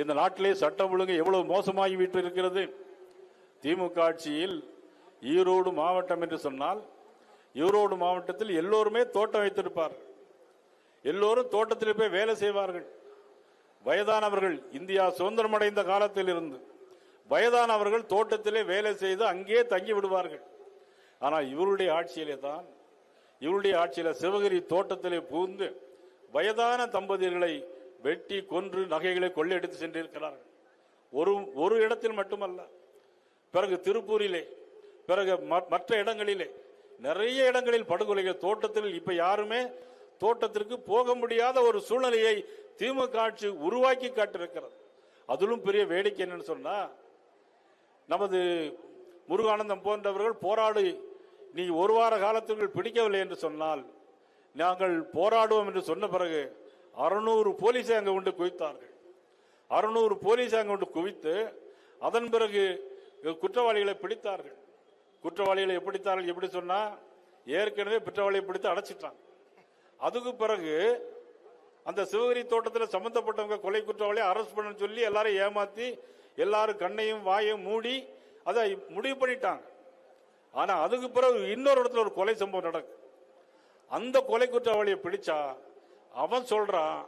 இந்த நாட்டிலே சட்டம் ஒழுங்கு எவ்வளவு மோசமாகி இருக்கிறது திமுக ஆட்சியில் ஈரோடு மாவட்டம் என்று சொன்னால் ஈரோடு மாவட்டத்தில் எல்லோருமே தோட்டம் வைத்திருப்பார். எல்லோரும் தோட்டத்தில் போய் வேலை செய்வார்கள். வயதானவர்கள் இந்தியா சுதந்திரமடைந்த காலத்தில் இருந்து வயதானவர்கள் தோட்டத்திலே வேலை செய்து அங்கே தங்கி விடுவார்கள். ஆனால் இவருடைய ஆட்சியிலே தான் இவருடைய ஆட்சியில சிவகிரி தோட்டத்திலே புகுந்து வயதான தம்பதியர்களை வெட்டி கொன்று நகைகளை கொள்ளையடித்து சென்றிருக்கிறார்கள். ஒரு ஒரு இடத்தில் மட்டுமல்ல. பிறகு திருப்பூரிலே பிறகு ம- மற்ற இடங்களிலே நிறைய இடங்களில் படுகொலைகள் தோட்டத்தில் இப்ப யாருமே தோட்டத்திற்கு போக முடியாத ஒரு சூழ்நிலையை திமுக ஆட்சி உருவாக்கி காட்டிருக்கிறது அதிலும் பெரிய வேடிக்கை என்னன்னு சொன்னா நமது முருகானந்தம் போன்றவர்கள் போராடு நீ ஒரு வார காலத்திற்குள் பிடிக்கவில்லை என்று சொன்னால் நாங்கள் போராடுவோம் என்று சொன்ன பிறகு அறுநூறு போலீஸை அங்கே கொண்டு குவித்தார்கள். அறுநூறு போலீஸ் அங்கே கொண்டு குவித்து அதன் பிறகு குற்றவாளிகளை பிடித்தார்கள். குற்றவாளிகளை எப்படித்தார்கள் எப்படி சொன்னால் ஏற்கனவே குற்றவாளியை பிடித்து அடைச்சிட்டாங்க. அதுக்கு பிறகு அந்த சிவகிரி தோட்டத்தில் சம்பந்தப்பட்டவங்க கொலை குற்றவாளியை அரெஸ்ட் பண்ண சொல்லி எல்லாரும் ஏமாத்தி எல்லாரும் கண்ணையும் வாயும் மூடி அதை முடிவு பண்ணிட்டாங்க. ஆனால் அதுக்கு பிறகு இன்னொரு இடத்துல ஒரு கொலை சம்பவம் நடக்கு அந்த கொலை குற்றவாளியை பிடிச்சா அவன் சொல்றான்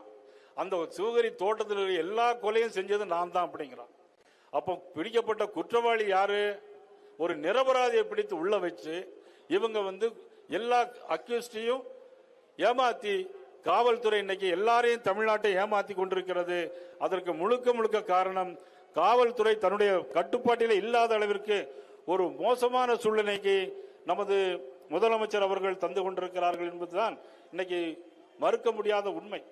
அந்த சிவகரி தோட்டத்தில் இருக்கிற எல்லா கொலையும் செஞ்சது நான் தான் அப்படிங்கிறான். அப்போ பிடிக்கப்பட்ட குற்றவாளி யாரு? ஒரு நிரபராதியை பிடித்து உள்ள வச்சு இவங்க வந்து எல்லா அக்யூஸ்டையும் ஏமாத்தி காவல்துறை இன்னைக்கு எல்லாரையும் தமிழ்நாட்டை ஏமாத்தி கொண்டிருக்கிறது. அதற்கு முழுக்க முழுக்க காரணம் காவல்துறை தன்னுடைய கட்டுப்பாட்டில் இல்லாத அளவிற்கு ஒரு மோசமான சூழ்நிலைக்கு நமது முதலமைச்சர் அவர்கள் தந்து கொண்டிருக்கிறார்கள் என்பதுதான். இன்னைக்கு மறுக்க முடியாத உண்மை.